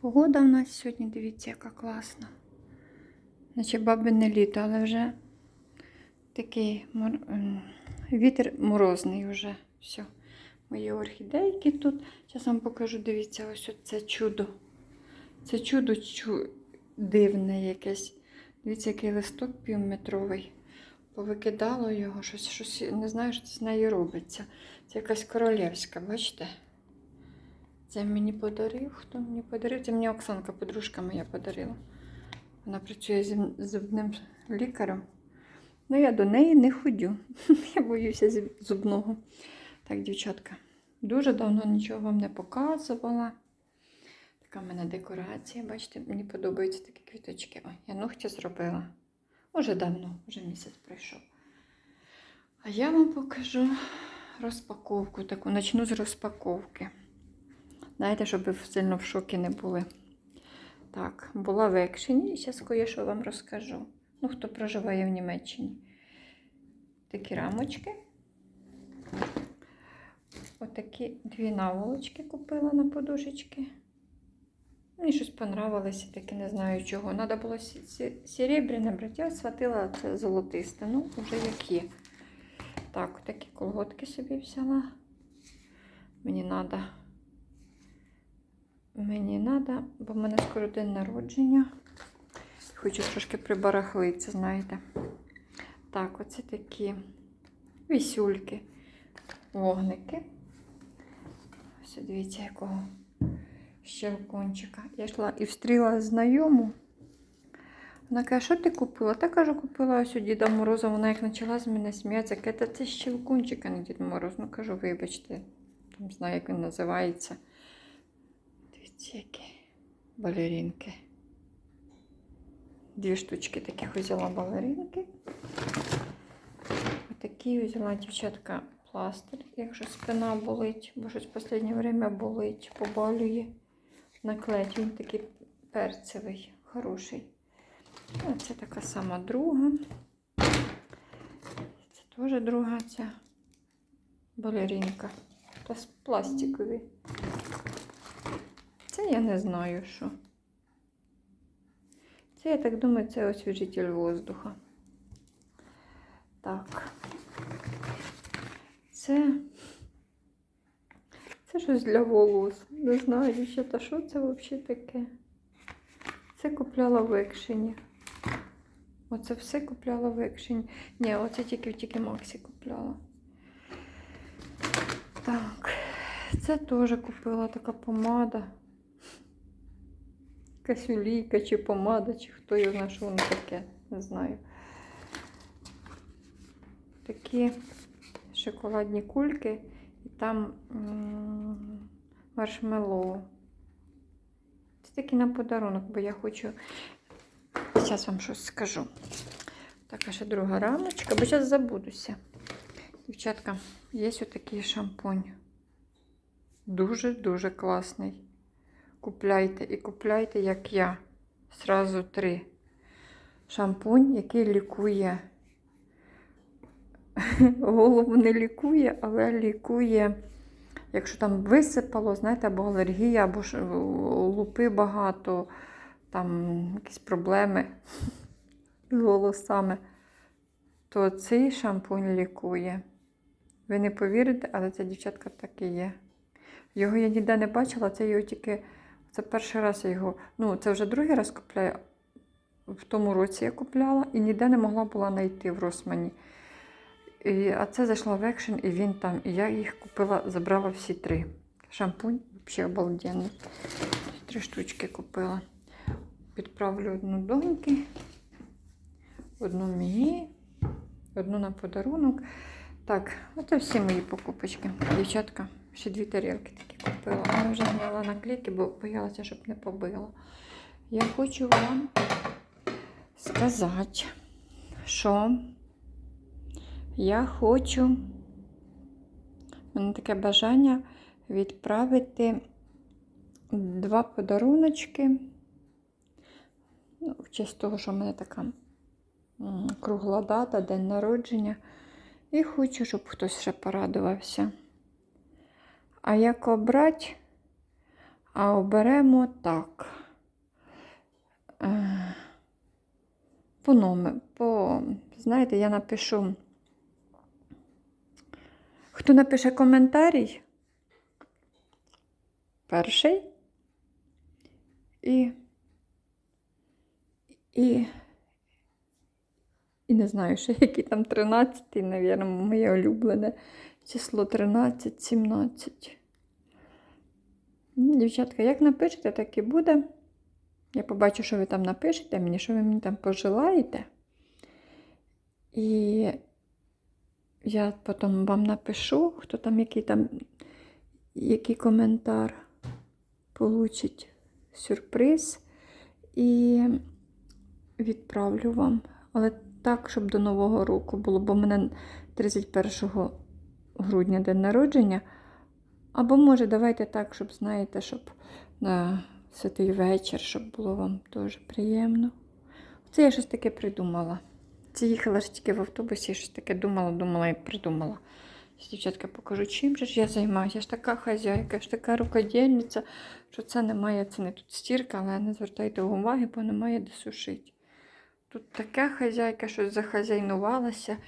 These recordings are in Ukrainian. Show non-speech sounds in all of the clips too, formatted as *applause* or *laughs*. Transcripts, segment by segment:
Погода в нас сьогодні, дивіться, яка класна. Наче бабине літо, але вже такий мор... ем, вітер морозний вже. Все. Мої орхідейки тут. Зараз вам покажу, дивіться, ось це чудо. Це чудо чу... дивне якесь. Дивіться, який листок півметровий. Повикидало його, щось, щось не знаю, що з нею робиться. Це якась королівська, бачите? Це мені подарив. Хто мені подарив? Це мені Оксанка, подружка моя подарила. Вона працює з зубним лікарем. Ну, я до неї не ходю. *laughs* Я боюся зубного. Так, дівчатка, дуже давно нічого вам не показувала. Така в мене декорація. Бачите, мені подобаються такі квіточки. Ой, я ногті зробила. Уже давно, вже місяць пройшов. А я вам покажу розпаковку таку. Начну з розпаковки. Знаєте, щоб сильно в шокі не були. Так, була в екшені, і зараз кое-що вам розкажу. Ну, хто проживає в Німеччині. Такі рамочки. Отакі дві наволочки купила на подушечки. Мені щось понравилося, таке не знаю чого. Надо було серебряне брати, я схватила це золотисте. Ну, вже як є. Так, такі колготки собі взяла. Мені треба. Мені треба, бо в мене скоро день народження. Хочу трошки прибарахлитися, знаєте. Так, оце такі вісюльки, вогники. Ось дивіться, якого щелкунчика. Я йшла і встріла знайому. Вона каже, що ти купила? Та кажу, купила ось у Діда Мороза. Вона як почала з мене сміятися, каже, це щелкунчик, а не Дід Мороз. Ну кажу, вибачте, там знаю, як він називається. Які балерінки. Дві штучки таких взяла балерінки. Отакі взяла дівчатка пластир, якщо спина болить, бо щось в останнє время болить, побалює. Наклеїть він такий перцевий, хороший. А це така сама друга. Це теж друга ця з пластикові. Я не знаю що. Це, я так думаю, це освіжитель воздуха. Так. Це. Це щось для волос. Не знаю, дівчата, що це взагалі таке. Це купляла в екшені. Оце все купляла в екшені. Ні, оце тільки тільки Максі купляла. Так, це теж купила така помада. Якась олійка чи помада, чи хто його знає, що воно таке, не знаю. Такі шоколадні кульки і там маршмеллоу. Це такі на подарунок, бо я хочу. Зараз вам щось скажу. Так, а ще друга рамочка, бо зараз забудуся. Дівчатка, є ось такий шампунь. Дуже-дуже класний. Купляйте і купляйте, як я. Сразу три. Шампунь, який лікує. *laughs* Голову не лікує, але лікує, якщо там висипало, знаєте, або алергія, або е, лупи багато, там якісь проблеми *laughs* з волосами, то цей шампунь лікує. Ви не повірите, але ця дівчатка так і є. Його я ніде не бачила, це його тільки. Це перший раз я його. Ну, це вже другий раз купляю. В тому році я купляла і ніде не могла була знайти в Росмані. І, а це зайшла в екшен, і він там. І я їх купила, забрала всі три. Шампунь взагалі обалденний. Три штучки купила. Підправлю одну доньки, одну мені, одну на подарунок. Так, оце всі мої покупочки. Дівчатка, ще дві тарілки такі купила. Я вже зняла наклейки, бо боялася, щоб не побила. Я хочу вам сказати, що я хочу, в мене таке бажання відправити два подаруночки. Ну, в честь того, що в мене така кругла дата, день народження. І хочу, щоб хтось ще порадувався. А як обрати? А оберемо так. Е, По номер, по, знаєте, я напишу. Хто напише коментарій? Перший. І. І. І не знаю, ще який там 13, навірно, моє улюблене число 13, 17. Дівчатка, як напишете, так і буде. Я побачу, що ви там напишете мені, що ви мені там пожелаєте. І я потім вам напишу, хто там, який там, який коментар получить сюрприз. І відправлю вам. Але так, щоб до Нового року було, бо в мене 31 грудня день народження. Або може, давайте так, щоб знаєте, щоб на святий вечір, щоб було вам дуже приємно. Це я щось таке придумала. Це їхала ж тільки в автобусі, щось таке думала, думала і придумала. Дівчатка, покажу, чим же ж я займаюся. Я ж така хазяйка, я ж така рукодільниця, що це немає, це не тут стірка, але не звертайте уваги, бо немає де сушити. Тут така хазяйка, що захазяйнувалася.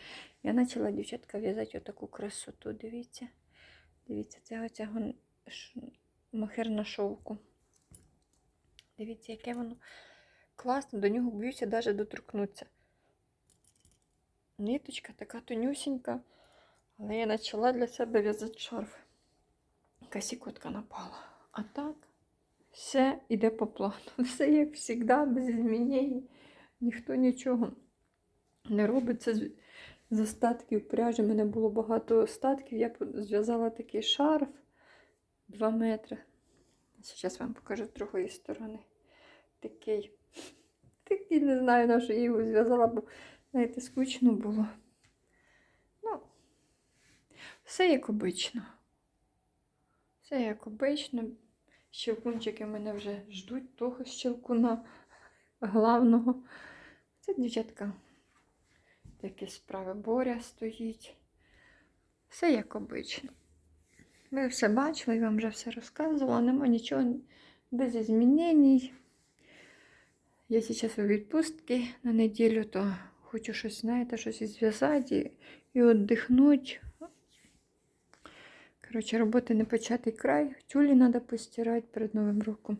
Я почала, дівчатка, в'язати отаку красоту. Дивіться. Дивіться, це оця мохер на шовку. Дивіться, яке воно класне, до нього боюся навіть доторкнутися. Ниточка така тонюсінька, але я почала для себе в'язати шарф. Якась сікотка напала. А так, все йде по плану. *laughs* Все як завжди, без змінень. Ніхто нічого не робить. Це з- остатків пряжі. У мене було багато остатків. Я зв'язала такий шарф 2 метри. Зараз вам покажу з другої сторони. Такий. Такий, не знаю, на що я його зв'язала, бо, знаєте, скучно було. Ну, все як обично. Все як обично. Щелкунчики мене вже ждуть того щелкуна главного. Це дівчатка. Такі справи Боря стоїть. Все як обично. Ви все бачили, я вам вже все розказувала, нема нічого без змінень. Я зараз у відпустці на неділю, то хочу щось, знаєте, щось зв'язати і віддихнути. Коротше, роботи не початий край. Тюлі треба постирати перед Новим роком.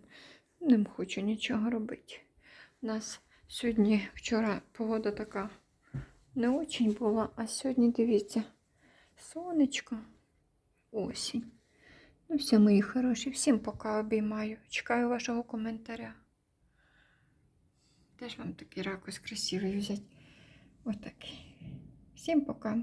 Не хочу нічого робити. У нас сьогодні, вчора погода така не очень була, а сьогодні дивіться, сонечко, осінь. Ну, все, мої хороші, всім пока обіймаю. Чекаю вашого коментаря. Теж вам такий ракурс красивий взяти. Отакий. Всім пока.